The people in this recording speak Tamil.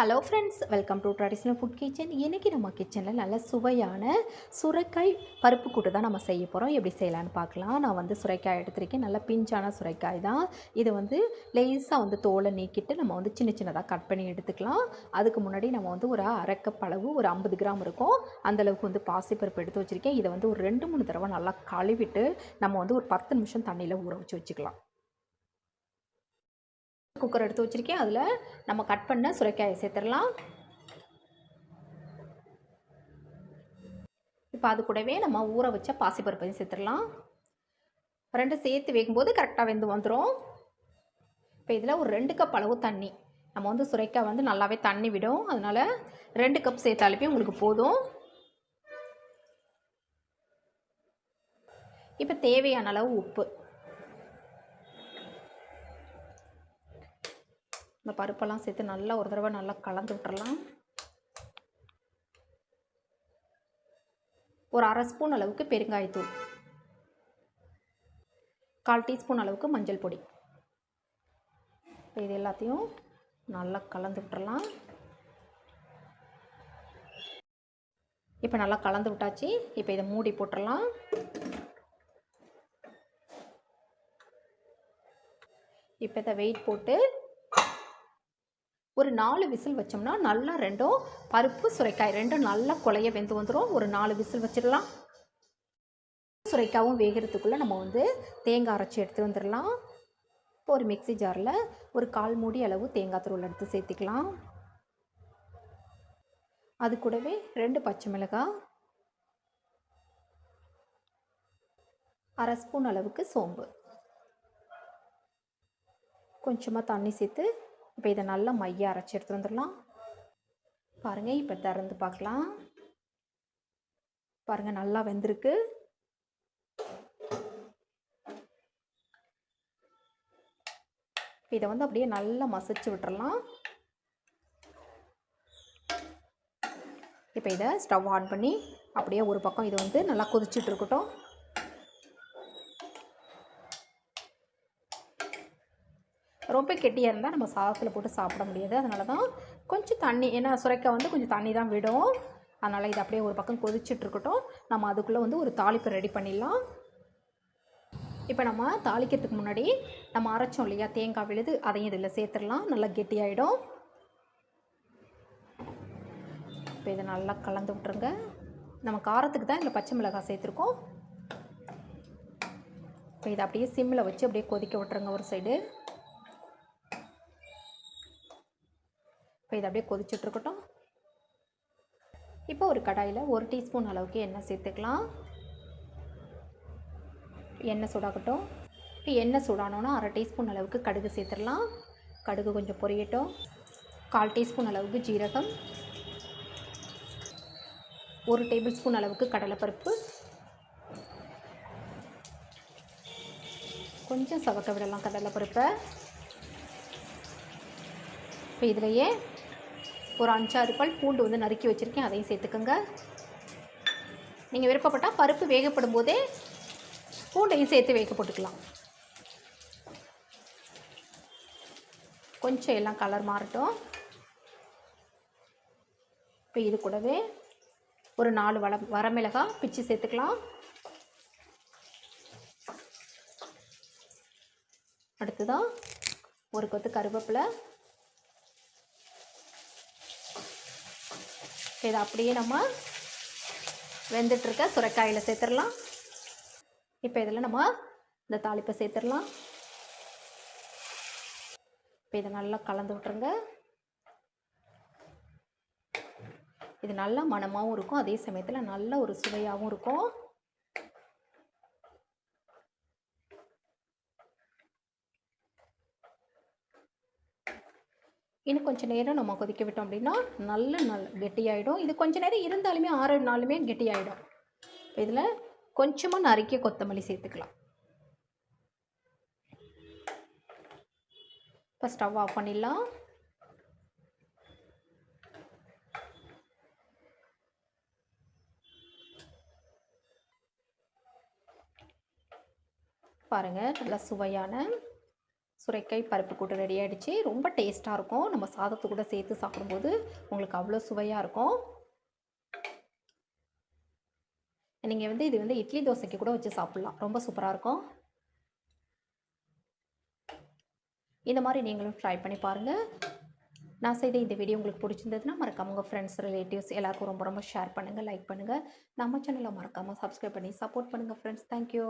Hello friends welcome to traditional food kitchen இன்றைக்கி நம்ம கிச்சனில் நல்ல சுவையான சுரைக்காய் பருப்பு கூட்டு தான் நம்ம செய்ய போகிறோம் எப்படி செய்யலான்னு பார்க்கலாம். நான் வந்து சுரைக்காய் எடுத்திருக்கேன். நல்ல பிஞ்சான சுரைக்காய் தான். இது வந்து லேசாக வந்து தோலை நீக்கிட்டு நம்ம வந்து சின்ன சின்னதாக கட் பண்ணி எடுத்துக்கலாம். அதுக்கு முன்னாடி நம்ம வந்து ஒரு அரைக்கப் அளவு ஒரு ஐம்பது கிராம் இருக்கும். அந்தளவுக்கு வந்து பாசிப்பருப்பு எடுத்து வச்சுருக்கேன். இதை வந்து ஒரு ரெண்டு மூணு தடவை நல்லா கழுவிட்டு நம்ம வந்து ஒரு பத்து நிமிஷம் தண்ணியில் ஊற வச்சு வச்சுக்கலாம். குக்கர் எடுத்து வச்சுருக்கேன். அதில் நம்ம கட் பண்ண சுரைக்காயை சேர்த்துடலாம். இப்போ அது கூடவே நம்ம ஊற வச்ச பாசிப்பருப்பையும் சேர்த்துடலாம். ரெண்டு சேர்த்து வைக்கும்போது கரெக்டாக வெந்து வந்துடும் இப்போ இதில் ஒரு ரெண்டு கப் அளவு தண்ணி. நம்ம வந்து சுரைக்காய் வந்து நல்லாவே தண்ணி விடும். அதனால் ரெண்டு கப் சேர்த்தாலுமே உங்களுக்கு போதும். இப்போ தேவையான அளவு உப்பு. பருப்பெல்லாம் சேர்த்து நல்லா ஒரு தடவை நல்லா கலந்து விட்டுறலாம். ஒரு அரை ஸ்பூன் அளவுக்கு பெருங்காயத்தூள். கால் டீஸ்பூன் அளவுக்கு மஞ்சள் பொடி. இது எல்லாத்தையும் நல்லா கலந்து விட்டுறலாம். இப்போ நல்லா கலந்து விட்டாச்சு. இப்போ இதை மூடி போட்டுடலாம் இப்போ இதை வெயிட் போட்டு ஒரு நாலு விசில் வச்சோம்னா நல்லா ரெண்டும் பருப்பு சுரைக்காய் ரெண்டும் நல்லா குலைய வெந்து வந்துடும் ஒரு நாலு விசில் வச்சிடலாம். சுரைக்காவும் வேகிறதுக்குள்ளே நம்ம வந்து தேங்காய் அரைச்சி எடுத்து வந்துடலாம். இப்போ ஒரு மிக்சி ஜாரில் ஒரு கால் மூடி அளவு தேங்காய் துருவல் எடுத்து சேர்த்திக்கலாம். அது கூடவே ரெண்டு பச்சை மிளகாய் அரை ஸ்பூன் அளவுக்கு சோம்பு. கொஞ்சமாக தண்ணி சேர்த்து இப்போ இதை நல்லா மைய அரைச்சி எடுத்து வந்துடலாம். பாருங்கள் இப்போ திறந்து பார்க்கலாம். பாருங்கள் நல்லா வெந்திருக்கு. இதை வந்து அப்படியே நல்லா மசிச்சு விட்டுறலாம். இப்போ இதை ஸ்டவ் ஆன் பண்ணி அப்படியே ஒரு பக்கம் இது வந்து நல்லா கொதிச்சுட்டு இருக்கட்டும். ரொம்ப கெட்டியாக இருந்தால் நம்ம சாதத்தில் போட்டு சாப்பிட முடியாது. அதனால தான் கொஞ்சம் தண்ணி ஏன்னா சுரைக்காய் வந்து கொஞ்சம் தண்ணி தான் விடும். அதனால் இது அப்படியே ஒரு பக்கம் கொதிச்சுட்ருக்கட்டும் நம்ம அதுக்குள்ளே வந்து ஒரு தாளிப்பு ரெடி பண்ணிடலாம். இப்போ நம்ம தாளிக்கிறதுக்கு முன்னாடி நம்ம அரைச்சோம் இல்லையா தேங்காய் விழுது அதையும் இதில் சேர்த்துடலாம். நல்லா கெட்டியாயிடும். இப்போ இதை நல்லா கலந்து விட்ருங்க நம்ம காரத்துக்கு தான் இதில் பச்சை மிளகாய் சேர்த்துருக்கோம். இப்போ இதை அப்படியே சிம்மில் வச்சு அப்படியே கொதிக்க விட்ருங்க ஒரு சைடு. இதை அப்படியே கொதிச்சுட்ருக்கட்டும். இப்போ ஒரு கடாயில் ஒரு டீஸ்பூன் அளவுக்கு எண்ணெய் சேர்த்துக்கலாம். எண்ணெய் சூடாகட்டும். இப்போ எண்ணெய் சூடானோன்னா அரை டீஸ்பூன் அளவுக்கு கடுகு சேர்த்துடலாம். கடுகு கொஞ்சம் பொரியட்டும். கால் டீஸ்பூன் அளவுக்கு ஜீரகம். ஒரு டேபிள் ஸ்பூன் அளவுக்கு கடலைப்பருப்பு. கொஞ்சம் சவக்க விடலாம் கடலைப்பருப்பை. இப்போ இதிலையே ஒரு அஞ்சாறு பல் பூண்டு வந்து நறுக்கி வச்சுருக்கேன் அதையும் சேர்த்துக்கோங்க. நீங்கள் விருப்பப்பட்டால் பருப்பு வேகப்படும் போதே பூண்டையும் சேர்த்து வேக போட்டுக்கலாம். கொஞ்சம் எல்லாம் கலர் மாறட்டும். இப்போ இது கூடவே ஒரு நாலு வள வரமிளகாய் பிச்சு சேர்த்துக்கலாம். அடுத்ததான் ஒரு கொத்து கருவேப்பிலை. இதை அப்படியே நம்ம வெந்துட்டுருக்க சுரைக்காயில் சேர்த்துடலாம். இப்போ இதில் நம்ம இந்த தாளிப்பை சேர்த்துடலாம். இப்போ இதை நல்லா கலந்து விட்ருங்க இது நல்லா மணமாகவும் இருக்கும். அதே சமயத்தில் நல்ல ஒரு சுவையாகவும் இருக்கும். இன்னும் கொஞ்சம் நேரம் நம்ம கொதிக்க விட்டோம் அப்படின்னா நல்ல நல்ல கெட்டியாயிடும். இது கொஞ்சம் நேரம் இருந்தாலுமே ஆறு நாளுமே கெட்டியாயிடும். இதில் கொஞ்சமாக நறுக்கிய கொத்தமல்லி சேர்த்துக்கலாம். இப்போ ஸ்டவ் ஆஃப் பண்ணிடலாம். பாருங்கள் நல்லா சுவையான சுரைக்காய் பருப்பு கூட்டு ரெடி ஆகிடுச்சு ரொம்ப டேஸ்ட்டாக இருக்கும். நம்ம சாதத்து கூட சேர்த்து சாப்பிடும்போது உங்களுக்கு அவ்வளோ சுவையாக இருக்கும். நீங்கள் வந்து இது வந்து இட்லி தோசைக்கு கூட வச்சு சாப்பிட்லாம். ரொம்ப சூப்பராக இருக்கும். இந்த மாதிரி நீங்களும் ட்ரை பண்ணி பாருங்கள் நான் செய்த இந்த வீடியோ உங்களுக்கு பிடிச்சிருந்ததுன்னா மறக்காம உங்கள் ஃப்ரெண்ட்ஸ் ரிலேட்டிவ்ஸ் எல்லாருக்கும் ரொம்ப ரொம்ப ஷேர் பண்ணுங்கள் லைக் பண்ணுங்கள் நம்ம சேனலை மறக்காமல் சப்ஸ்கிரைப் பண்ணி சப்போர்ட் பண்ணுங்கள் ஃப்ரெண்ட்ஸ் தேங்க்யூ